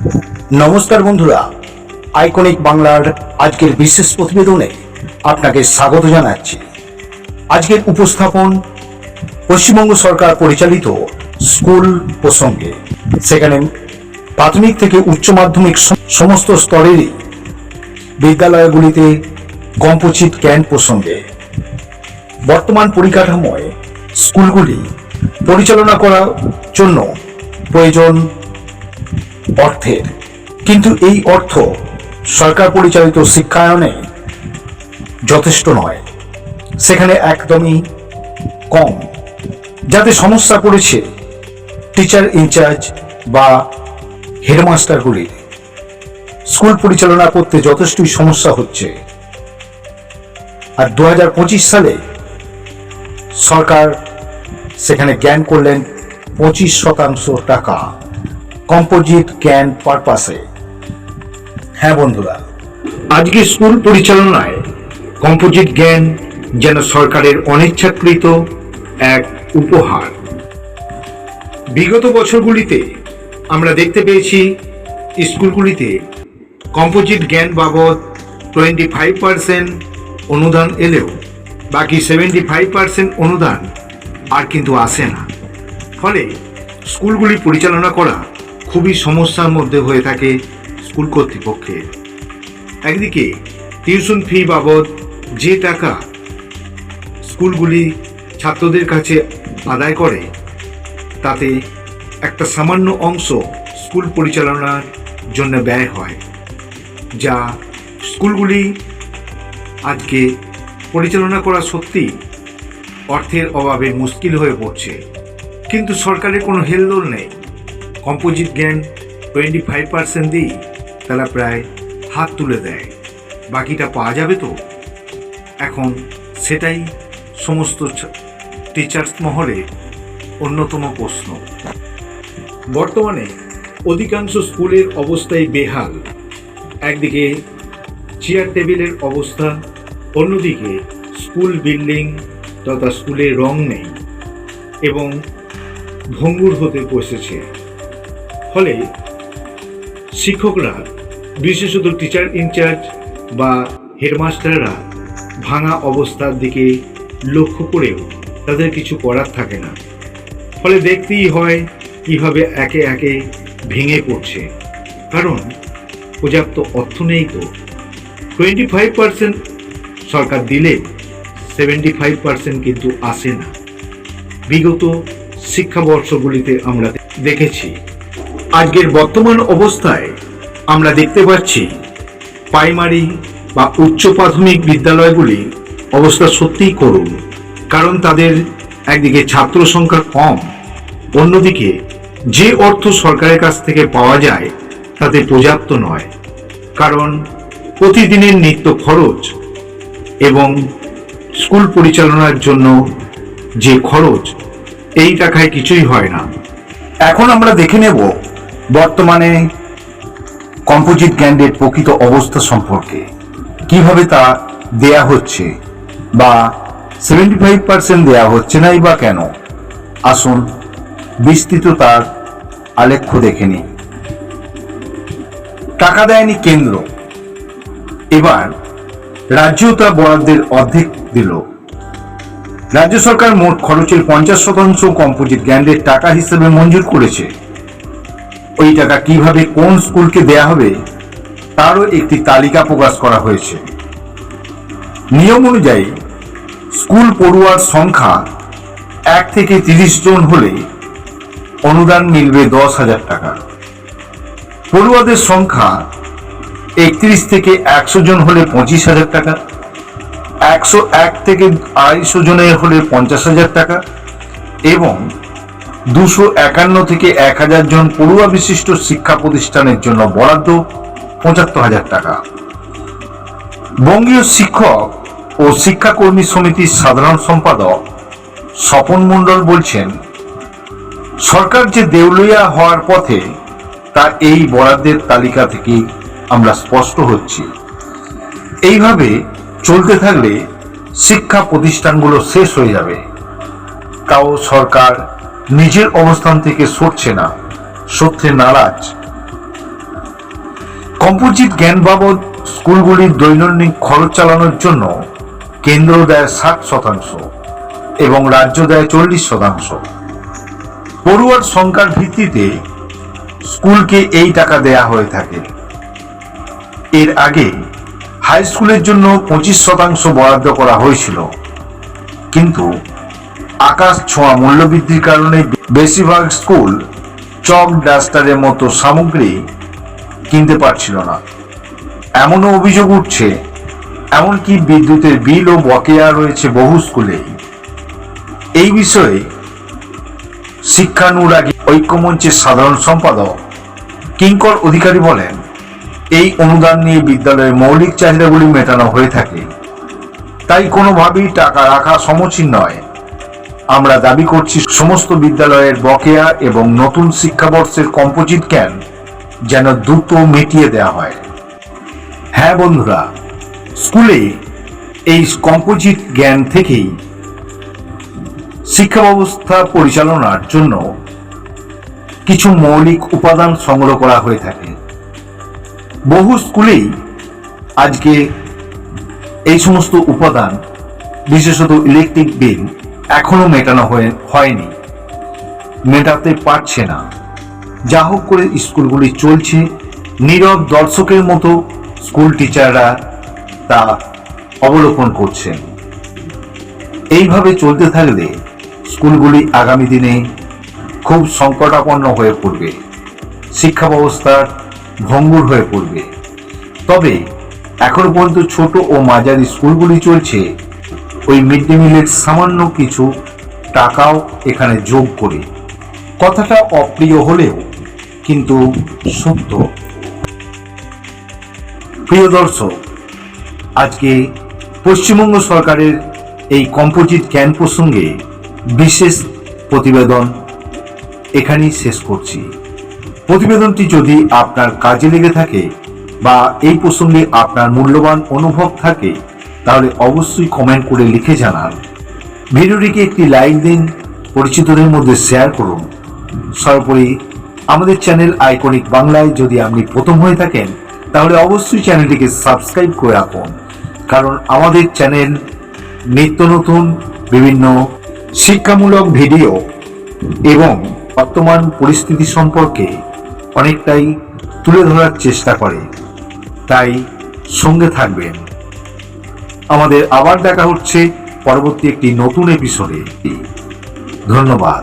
নমস্কার বন্ধুরা আইকনিক বাংলার আজকের বিশেষ প্রতিবেদনে আপনাকে স্বাগত জানাচ্ছি। আজকের উপস্থাপন পশ্চিমবঙ্গ সরকার পরিচালিত স্কুল প্রসঙ্গে। সেখানে প্রাথমিক থেকে উচ্চ মাধ্যমিক সমস্ত স্তরেরই বিদ্যালয়গুলিতে কম্পোজিট জ্ঞান প্রসঙ্গে। বর্তমান পরিকাঠামোয় স্কুলগুলি পরিচালনা করার জন্য প্রয়োজন অর্থের। কিন্তু এই অর্থ সরকার পরিচালিত শিক্ষায়নে যথেষ্ট নয়। সেখানে একদমই কম। যাতে সমস্যা পড়েছে টিচার ইনচার্জ বা হেডমাস্টারগুলির স্কুল পরিচালনা করতে যথেষ্টই সমস্যা হচ্ছে। আর দু হাজার পঁচিশ সালে সরকার সেখানে জ্ঞান করলেন পঁচিশ শতাংশ টাকা। কম্পোজিট জ্ঞান পারপাসে। হ্যাঁ বন্ধুরা আজকে স্কুল পরিচালনায় কম্পোজিট জ্ঞান যেন সরকারের অনিচ্ছাকৃত এক উপহার। বিগত বছরগুলিতে আমরা দেখতে পেয়েছি, স্কুলগুলিতে কম্পোজিট জ্ঞান বাবদ টোয়েন্টি ফাইভ পার্সেন্ট অনুদান এলেও, বাকি সেভেন্টি ফাইভ পার্সেন্ট অনুদান আর কিন্তু আসে না। ফলে স্কুলগুলি পরিচালনা করা খুবই সমস্যার মধ্যে হয়ে থাকে স্কুল কর্তৃপক্ষের একদিকে টিউশন ফি বাবদ যে টাকা স্কুলগুলি ছাত্রদের কাছে আদায় করে, তাতে একটা সামান্য অংশ স্কুল পরিচালনার জন্য ব্যয় হয়, যা স্কুলগুলি আজকে পরিচালনা করা সত্যি অর্থের অভাবে মুশকিল হয়ে পড়ছে। কিন্তু সরকারের কোনো হেলদোল নেই। কম্পোজিট জ্ঞান টোয়েন্টি ফাইভ পার্সেন্ট দিই তারা প্রায় হাত তুলে দেয়। বাকিটা পাওয়া যাবে তো? এখন সেটাই সমস্ত টিচার্স মহলে অন্যতম প্রশ্ন। বর্তমানে অধিকাংশ স্কুলের অবস্থাই বেহাল। একদিকে চেয়ার টেবিলের অবস্থা, অন্যদিকে স্কুল বিল্ডিং তথা স্কুলে রং নেই এবং ভঙ্গুর হতে বসেছে। ফলে শিক্ষকরা, বিশেষত টিচার ইনচার্জ বা হেডমাস্টাররা ভাঙা অবস্থার দিকে লক্ষ্য করেও তাদের কিছু করার থাকে না। ফলে দেখতেই হয় কীভাবে একে একে ভেঙে পড়ছে। কারণ পর্যাপ্ত অর্থ নেই তো। টোয়েন্টি ফাইভ পার্সেন্ট সরকার দিলে সেভেন্টি ফাইভ পার্সেন্ট কিন্তু আসে না। বিগত শিক্ষাবর্ষগুলিতে আমরা দেখেছি আজকের বর্তমান অবস্থায় আমরা দেখতে পাচ্ছি প্রাইমারি বা উচ্চ প্রাথমিক বিদ্যালয়গুলি অবস্থা সত্যিই করুন কারণ তাদের একদিকে ছাত্র সংখ্যা কম, অন্যদিকে যে অর্থ সরকারের কাছ থেকে পাওয়া যায় তাতে পর্যাপ্ত নয়, কারণ প্রতিদিনের নিত্য খরচ এবং স্কুল পরিচালনার জন্য যে খরচ, এই টাকায় কিছুই হয় না। এখন আমরা দেখে নেব বর্তমানে কম্পোজিট গ্যান্ডের প্রকৃত অবস্থা সম্পর্কে। কীভাবে তা দেয়া হচ্ছে বা সেভেন্টি ফাইভ পার্সেন্ট দেওয়া হচ্ছে নাই বা কেন? আসুন বিস্তৃত তার আলেখ্য দেখে নিই। টাকা দেয়নি কেন্দ্র। এবার রাজ্য তা বরাদ্দের অর্ধেক দিল। রাজ্য সরকার মোট খরচের পঞ্চাশ শতাংশ কম্পোজিট গ্যান্ডের টাকা হিসেবে মঞ্জুর করেছে। ওই টাকা কীভাবে কোন স্কুলকে দেয়া হবে, তারও একটি তালিকা প্রকাশ করা হয়েছে। নিয়ম অনুযায়ী, স্কুল পড়ুয়ার সংখ্যা এক থেকে তিরিশ জন হলে অনুদান মিলবে দশ হাজার টাকা। পড়ুয়াদের সংখ্যা একত্রিশ থেকে একশো জন হলে পঁচিশ হাজার টাকা, একশো এক থেকে আড়াইশো জনের হলে পঞ্চাশ হাজার টাকা এবং দুশো একান্ন থেকে এক হাজার জন পড়ুয়া বিশিষ্ট শিক্ষা প্রতিষ্ঠানের জন্য বরাদ্দ পঁচাত্তর হাজার টাকা। বঙ্গীয় শিক্ষক ও শিক্ষাকর্মী সমিতির সাধারণ সম্পাদক স্বপন মণ্ডল বলছেন, সরকার যে দেউলিয়া হওয়ার পথে তা এই বরাদ্দের তালিকা থেকে আমরা স্পষ্ট হচ্ছি। এইভাবে চলতে থাকলে শিক্ষা প্রতিষ্ঠানগুলো শেষ হয়ে যাবে। তাও সরকার নিজের অবস্থান থেকে সরছে না সত্যে নারাজ। কম্পোজিট জ্ঞান বাবদ স্কুলগুলির দৈনন্দিন খরচ চালানোর জন্য কেন্দ্র দেয় ষাট শতাংশ এবং রাজ্য দেয় চল্লিশ শতাংশ। পড়ুয়ার সংখ্যার ভিত্তিতে স্কুলকে এই টাকা দেয়া হয়ে থাকে। এর আগে হাই স্কুলের জন্য পঁচিশ শতাংশ বরাদ্দ করা হয়েছিল। কিন্তু আকাশ ছোঁয়া মূল্যবৃদ্ধির কারণে বেশিরভাগ স্কুল চক ডাস্টারের মতো সামগ্রী কিনতে পারছিল না। এমনও অভিযোগ উঠছে, এমনকি বিদ্যুতের বিল ও বকেয়া রয়েছে বহু স্কুলেই এই বিষয়ে শিক্ষানুরাগী ঐক্যমঞ্চের সাধারণ সম্পাদক কিঙ্কর অধিকারী বলেন, এই অনুদান নিয়ে বিদ্যালয়ের মৌলিক চাহিদাগুলি মেটানো হয়ে থাকে। তাই কোনোভাবেই টাকা রাখা সমীচীন নয়। আমরা দাবি করছি সমস্ত বিদ্যালয়ের বকেয়া এবং নতুন শিক্ষাবর্ষের কম্পোজিট জ্ঞান যেন দ্রুত মিটিয়ে দেওয়া হয়। হ্যাঁ বন্ধুরা, স্কুলে এই কম্পোজিট জ্ঞান থেকেই শিক্ষা ব্যবস্থা পরিচালনার জন্য কিছু মৌলিক উপাদান সংগ্রহ করা হয়ে থাকে। বহু স্কুলেই আজকে এই সমস্ত উপাদান, বিশেষত ইলেকট্রিক বিল এখনও মেটানো হয়ে, হয়নি। মেটাতে পারছে না। যা হোক করে স্কুলগুলি চলছে। নীরব দর্শকের মতো স্কুল টিচাররা তা অবলোকন করছেন। এইভাবে চলতে থাকলে স্কুলগুলি আগামী দিনে খুব সংকটাপন্ন হয়ে পড়বে। শিক্ষা ব্যবস্থার ভঙ্গুর হয়ে পড়বে। তবে এখন পর্যন্ত ছোট ও মাঝারি স্কুলগুলি চলছে ওই মিড ডে মিলের সামান্য কিছু টাকাও এখানে যোগ করে। কথাটা অপ্রিয় হলেও, কিন্তু সত্য। প্রিয় দর্শক, আজকে পশ্চিমবঙ্গ সরকারের এই কম্পোজিট জ্ঞান প্রসঙ্গে বিশেষ প্রতিবেদন এখানেই শেষ করছি। প্রতিবেদনটি যদি আপনার কাজে লেগে থাকে বা এই প্রসঙ্গে আপনার মূল্যবান অনুভব থাকে তাহলে অবশ্যই কমেন্ট করে লিখে জানান। ভিডিওটিকে একটি লাইক দিন, পরিচিতদের মধ্যে শেয়ার করুন। সর্বোপরি আমাদের চ্যানেল আইকনিক বাংলায় যদি আপনি প্রথম হয়ে থাকেন, তাহলে অবশ্যই চ্যানেলটিকে সাবস্ক্রাইব করে রাখুন। কারণ আমাদের চ্যানেল নিত্য নতুন, বিভিন্ন শিক্ষামূলক ভিডিও এবং বর্তমান পরিস্থিতি সম্পর্কে অনেকটাই তুলে ধরার চেষ্টা করে। তাই সঙ্গে থাকবেন। আমাদের আবার দেখা হচ্ছে পরবর্তী একটি নতুন এপিসোডে ধন্যবাদ।